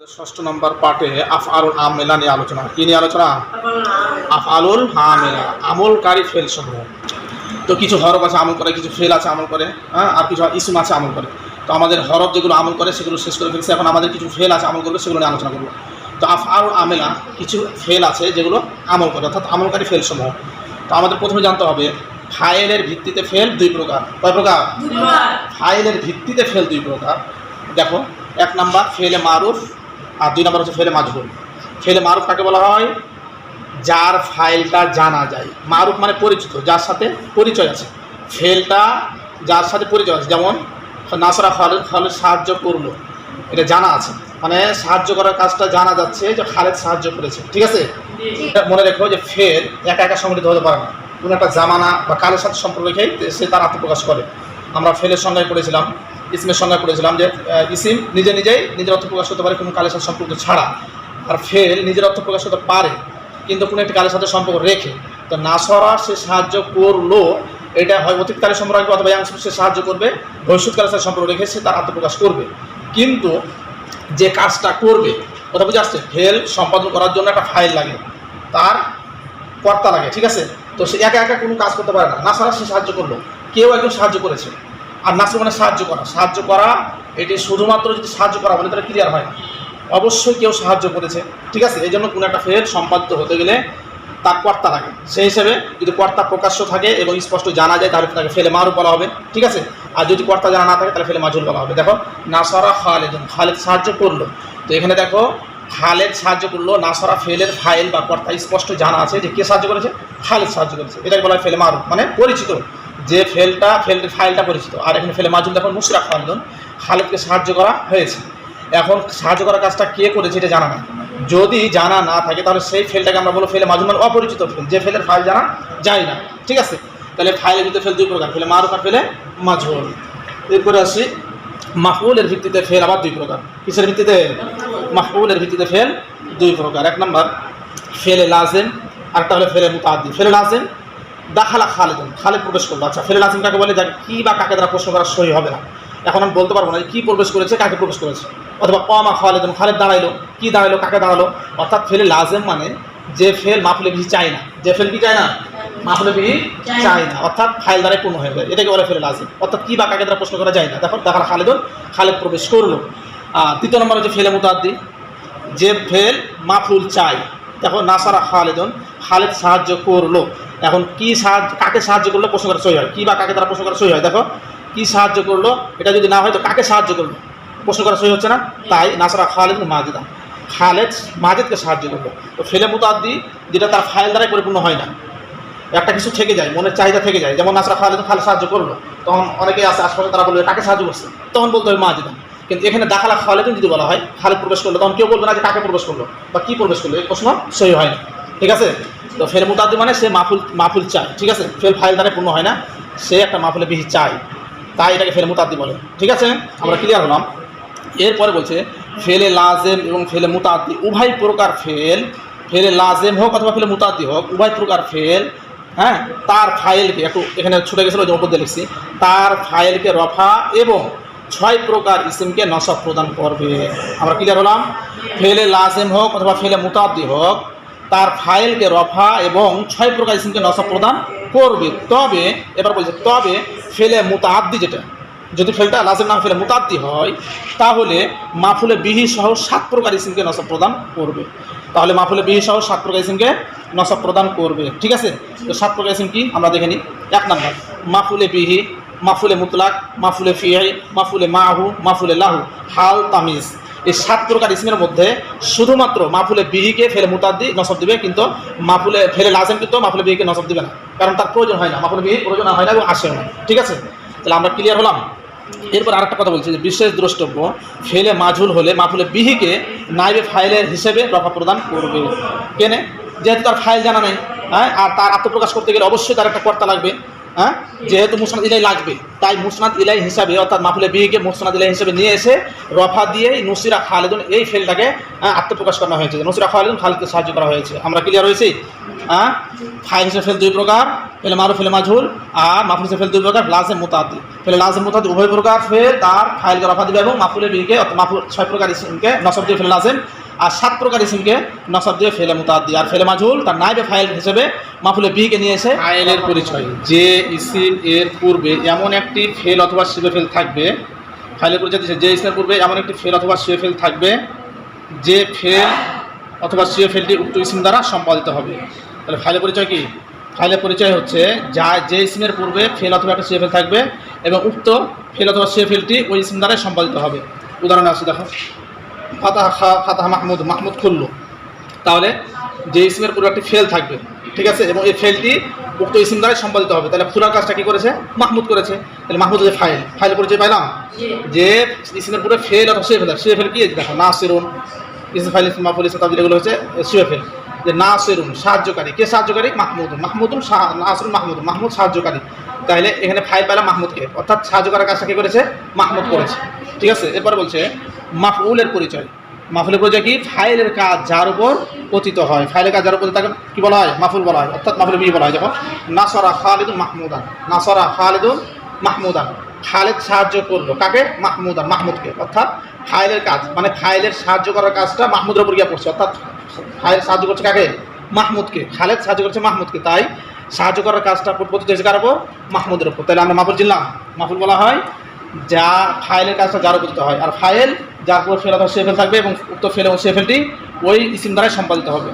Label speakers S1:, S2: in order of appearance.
S1: ষষ্ঠ নম্বর পার্টে আফ আলুল আমেলা নিয়ে আলোচনা কি নিয়ে আলোচনা? আফ আলুল আমেলা আমলকারী ফেল সমূহ তো কিছু হরফ আছে আমল করে কিছু ফেল আছে আমল করে হ্যাঁ? আর কিছু ইসুম আছে আমল করে। তো আমাদের হরফ যেগুলো আমল করে সেগুলো শেষ করে ফেলছে। এখন আমাদের কিছু ফেল আছে আমল করবে সেগুলো নিয়ে আলোচনা করব। তো আফ আলুল আমেলা কিছু ফেল আছে যেগুলো আমল করে অর্থাৎ আমলকারী ফেল সমূহ তো আমাদের প্রথমে জানতে হবে ফাইলের ভিত্তিতে ফেল দুই প্রকার। কয় প্রকার। ফাইলের ভিত্তিতে ফেল দুই প্রকার। দেখো এক নাম্বার ফেলে মারুফ আর দুই নম্বর হচ্ছে ফেলে মাজহুল ফেলে মারুফ কাকে বলা হয়? যার ফাইলটা জানা যায়। মারুফ মানে পরিচিত যার সাথে পরিচয় আছে। ফেলটা যার সাথে পরিচয় আছে যেমন নাসরা খালেদ খালেদ সাহায্য করল। এটা জানা আছে। মানে সাহায্য করার কাজটা জানা যাচ্ছে যে খালেদ সাহায্য করেছে। ঠিক আছে? এটা মনে রেখো যে ফেল একা একা সংগঠিত হতে পারে না। কোনো একটা জামানা বা কালের সাথে সম্পর্ক রেখেই সে তার আত্মপ্রকাশ করে। আমরা ফেলের সঙ্গে করেছিলাম ইসমের সংজ্ঞায় করেছিলাম যে ইসিম নিজে নিজেই নিজের অর্থ প্রকাশ করতে পারে কোনো কালের সাথে সম্পর্ক ছাড়া। আর ফেল নিজের অর্থ প্রকাশ করতে পারে, কিন্তু কোনো একটি কালের সাথে সম্পর্ক রেখে। তো নাসরা সে সাহায্য করল, এটা হয় অতীতকালের সম্পর্ক অথবা ইয়াংস সে সাহায্য করবে ভবিষ্যৎকালের সাথে সম্পর্ক রেখে সে তার আত্মপ্রকাশ করবে। কিন্তু যে কাজটা করবে, কথা বুঝে আসছে? ফেল সম্পাদন করার জন্য একটা ফাইল লাগে, তার কর্তা লাগে, ঠিক আছে? তো সে একা একা কোনো কাজ করতে পারে না না। নাসারা সে সাহায্য করল। কেউ একজন সাহায্য করেছে। আর নাসর মানে সাহায্য করা। সাহায্য করা, এটি শুধুমাত্র যদি সাহায্য করা বলে, তাহলে ক্লিয়ার হয় না। অবশ্যই কেউ সাহায্য করেছে, ঠিক আছে? এই জন্য কোনো একটা ফেল সম্পাদিত হতে গেলে তার কর্তা লাগে। সেই হিসেবে যদি কর্তা প্রকাশ্য থাকে এবং স্পষ্ট জানা যায়, তাহলে তাকে ফেলে মারু বলা হবে, ঠিক আছে? আর যদি কর্তা জানা না থাকে, তাহলে ফেলে মাজুল বলা হবে। দেখো, নাসারা খালেদ খালেদ সাহায্য করল। তো এখানে দেখো, খালেদ সাহায্য করল, নাসারা ফেলের ফাইল বা কর্তা স্পষ্ট জানা আছে যে কে সাহায্য করেছে? খালেদ সাহায্য করেছে। এটাকে বলা হয় ফেলে মারু মানে পরিচিত। যে ফেলটা ফেল ফাইলটা পরিচিত। আর এখানে ফেলে মাজুল দেখুন মুশরাক খালেদন খালেদকে সাহায্য করা হয়েছে। এখন সাহায্য করার কাজটা কে করেছে এটা জানা নাই। যদি জানা না থাকে, তাহলে সেই ফেলটাকে আমরা বলব ফেলে মাজুল মানে অপরিচিত ফেল যে ফেলের ফাইল জানা যায় না। ঠিক আছে? তাহলে ফাইলের ভিতরে ফেল দুই প্রকার। ফেলে মারুফ আর ফেলে মাজহুল এরপরে আসি মাহবুলের ভিত্তিতে ফেল আবার দুই প্রকার। কিসের ভিত্তিতে? মাহবুলের ভিত্তিতে ফেল দুই প্রকার। এক নম্বর ফেলে লাজেম, আরেকটা হলো ফেলে মুতাদ্দি ফেলে লাজেম দাখালা খালেদুন খালেদ প্রবেশ করল। আচ্ছা ফেলে লাজেম কাকে বলে যাকে কি বা কাকে দ্বারা প্রশ্ন করা সহি হবে না? এখন আমি বলতে পারব না যে কী প্রবেশ করেছে কাকে প্রবেশ করেছে। অথবা কমা খালেদুন খালেদ দাঁড়াইলো কি দাঁড়াইলো কাকে দাঁড়াল? অর্থাৎ ফেলে লাজেম মানে যে ফেল মাফুলে বিহি চায় না। যে ফেল কি চায় না? মাফুলে বিহি চায় না। অর্থাৎ ফাইল দ্বারাই পূর্ণ হয়ে যায়। এটাকে বলে ফেলে লাজেম। অর্থাৎ কি বা কাকে দ্বারা প্রশ্ন করা যায় না। দেখো দাখালা খালেদুন খালেদ প্রবেশ করল। তৃতীয় নম্বর হচ্ছে ফেলে মুতাদ্দি। যে ফেল মাফুল চাই দেখো, নাসারা খালেদন, খালেদ সাহায্য করল। এখন কি সাহায্য কাকে সাহায্য করল? প্রশ্ন করা সই হয়। কি বা কাকে তারা প্রশ্ন করা সই হয়? দেখো, কি সাহায্য করল? এটা যদি না হয়, তো কাকে সাহায্য করল? প্রশ্ন করা সই হচ্ছে না? তাই নাসারা খালেদ মাজিদা। খালেদ মাজেদকে সাহায্য করল। তো ফেলে মুতাদ্দি, যেটা তার ফাইল দ্বারাই পরিপূর্ণ হয় না। একটা কিছু থেকে যায়, মনের চাহিদা থেকে যায়। যেমন নাসরা খালেদ খালেদ সাহায্য করল, তখন অনেকে আছে, আশপাশে তারা বলবে, কাকে সাহায্য করছে? তখন বলতে হবে, মাজিদা। কিন্তু এখানে দাখালা খালেদ যদি বলা হয় খালেদ প্রবেশ করল, তখন কেউ বলবে না যে কাকে প্রবেশ করল বা কি প্রবেশ করল, এই প্রশ্ন সহি হয় না। ঠিক আছে? তো ফেল মুতাদ্দি মানে সে মাহফুল মাহফুল চায়। ঠিক আছে? ফেল ফাইল দ্বারা পূর্ণ হয় না। সে একটা মাহফুলে বিহি চায়। তাই এটাকে ফেলে মুতাদ্দি বলে। ঠিক আছে? আমরা ক্লিয়ার হলাম। এরপরে বলছে, ফেলে লাজেম এবং ফেলে মুতাদ্দি, উভয় প্রকার ফেল, ফেলে লাজেম হোক অথবা ফেলে মুতাদ্দি হোক, উভয় প্রকার ফেল হ্যাঁ? তার ফাইলকে, একটু এখানে ছুটে গেছিল যে দিয়ে লিখছি, তার ফাইলকে রফা এবং ছয় প্রকার ইসিমকে নসব প্রদান করবে। আমরা ক্লিয়ার হলাম? ফেলে লাজেম হোক অথবা ফেলে মুতাদ্দি হোক, তার ফাইলকে রফা এবং ছয় প্রকার ইসিমকে নসব প্রদান করবে। তবে, এবার বলছে, তবে ফেলে মুতাদ্দি যেটা, যদি ফেলটা লাজেম না ফেলে মুতাদ্দি হয়, তাহলে মাফুলে বিহি সহ সাত প্রকার ইসিমকে নসব প্রদান করবে। তাহলে মাফুলে বিহি সহ সাত প্রকার ইসিমকে নসব প্রদান করবে। ঠিক আছে? তো সাত প্রকার ইসিম কি? আমরা দেখে নিই। এক নম্বর, মাফুলে বিহি মাফুলে মুতলাক, মাফুলে ফিয়াই মাফুলে মাহু, মাফুলে লাহু, হাল তামিজ। এই সাত প্রকার ইসমের মধ্যে শুধুমাত্র মাফুলে বিহিকে ফেলে মুতাদ্দি নসব দিবে, কিন্তু মাফুলে ফেলে লাজেম কিন্তু মাফুলে বিহিকে নসব দিবে না। কারণ তার প্রয়োজন হয় না, মাফুলে বিহি প্রয়োজন হয় না এবং আসেও না। ঠিক আছে? তাহলে আমরা ক্লিয়ার হলাম? এরপর আরেকটা কথা বলছি যে বিশেষ দ্রষ্টব্য, ফেলে মাঝুল হলে মাফুলে বিহিকে নাইবে ফাইলের হিসেবে রফা প্রদান করবে। কেনে? যেহেতু তার ফাইল জানা নেই হ্যাঁ? আর তার আত্মপ্রকাশ করতে গেলে অবশ্যই তার একটা কর্তা লাগবে। হ্যাঁ? যেহেতু মুসনাদ ইলাই লাগবে। তাই মুসনাদ ইলাই হিসাবে অর্থাৎ মাফুলে বিহিকে মুসনাদ ইলাই হিসাবে নিয়ে এসে রফা দিয়ে নুসিরা খালেদুন এই ফেলটাকে হ্যাঁ, আত্মপ্রকাশ করা হয়েছে। নুসিরা খালেদুন খালিদকে সাহায্য করা হয়েছে। আমরা ক্লিয়ার হয়েছি? হ্যাঁ? ফাইল হিসেবে ফেল দুই প্রকার ফেলে মারু ফেলে মাঝুল আর মাফুল সে ফেল দুই প্রকার লাজেম মোতাদি ফেলে লাজেম মোতাদি উভয় প্রকার ফেল তার ফাইলকে রফা দিবে এবং মাফুলে বিকে অর্থাৎ মাফুল ছয় প্রকার ইসিমকে নসব দিয়ে ফেলে লাজেম। আর সাত প্রকার ইসিমকে নসব দিয়ে ফেলে মোতাদি আর ফেলে মাঝুল তার নাইবে ফাইল হিসেবে মাফুলে বিকে নিয়ে এসে ফাইলের পরিচয়। যে ইসিম এর পূর্বে এমন একটি ফেল অথবা শিবে ফেল থাকবে, ফাইলের পরিচয় দিচ্ছে যে ইসিমের পূর্বে এমন একটি ফেল অথবা শিবে ফেল থাকবে, যে ফেল অথবা সিও ফেলটি উক্ত ইসিম দ্বারা সম্পাদিত হবে। তাহলে ফাইলের পরিচয় কি? ফাইলের পরিচয় হচ্ছে, যা, যে ইসিমের পূর্বে ফেল অথবা একটা সিও ফেল থাকবে এবং উক্ত ফেল অথবা সিও ফেলটি ওই ইসিম দ্বারাই সম্পাদিত হবে। উদাহরণ আছে, দেখো। ফাতাহ খা ফাতাহা মাহমুদ মাহমুদ খুল্লু। তাহলে যে ইসমের পুরো একটি ফেল থাকবে ঠিক আছে? এবং এই ফেলটি উক্ত ইসিম দ্বারাই সম্পাদিত হবে। তাহলে ফুরার কাজটা কী করেছে? মাহমুদ করেছে। তাহলে মাহমুদ যে ফাইল। ফাইল পরিচয় পাইলাম? যে ইসিমের পুরো ফেল অথবা সে ফেল সে ফেল কি দেখো না সিরুন ইসম ফাইল ইসম ফুল ইসম তাবদিল এগুলো হচ্ছে সিওফেল যে নাসিরুন সাহায্যকারী। কে সাহায্যকারী? মাহমুদ মাহমুদুন শাহ- নাসিরুন মাহমুদ মাহমুদ সাহায্যকারী। তাহলে এখানে ফাইল পেলাম মাহমুদকে। অর্থাৎ সাহায্য করার কাজটা কে করেছে? মাহমুদ করেছে। ঠিক আছে? এরপরে বলছে, মাফউলের পরিচয়। মাফুলের পরিচয় কি? ফাইলের কাজ যার উপর পতিত হয়। ফাইলের কাজ যার উপর তাকে কি বলা হয়? মাফুল বলা হয়। অর্থাৎ মাফুল বি বলা হয়। যখন নাসরা খালিদুন মাহমুদান। নাসরা খালিদুন মাহমুদান। খালেদ সাহায্য করল। কাকে? মাহমুদান, মাহমুদকে। অর্থাৎ ফাইলের কাজ। মানে ফাইলের সাহায্য করার কাজটা মাহমুদের উপর গিয়ে পড়ছে। অর্থাৎ সাহায্য করছে কাকে? মাহমুদকে। খালেদ সাহায্য করছে মাহমুদকে। তাই সাহায্য করার কাজটা প্রতি হয়েছে কার উপর মাহমুদের উপর। তাহলে আমরা মাহফুল জিল্লাম মাহফুল বলা হয় যা ফাইলের কাজটা যার উপর হয়। আর ফাইল যার উপর ফেলা সে সেফেল থাকবে এবং উক্ত ফেল এবং সেফেলটি ওই ইসিম দ্বারাই সম্পাদিত হবে।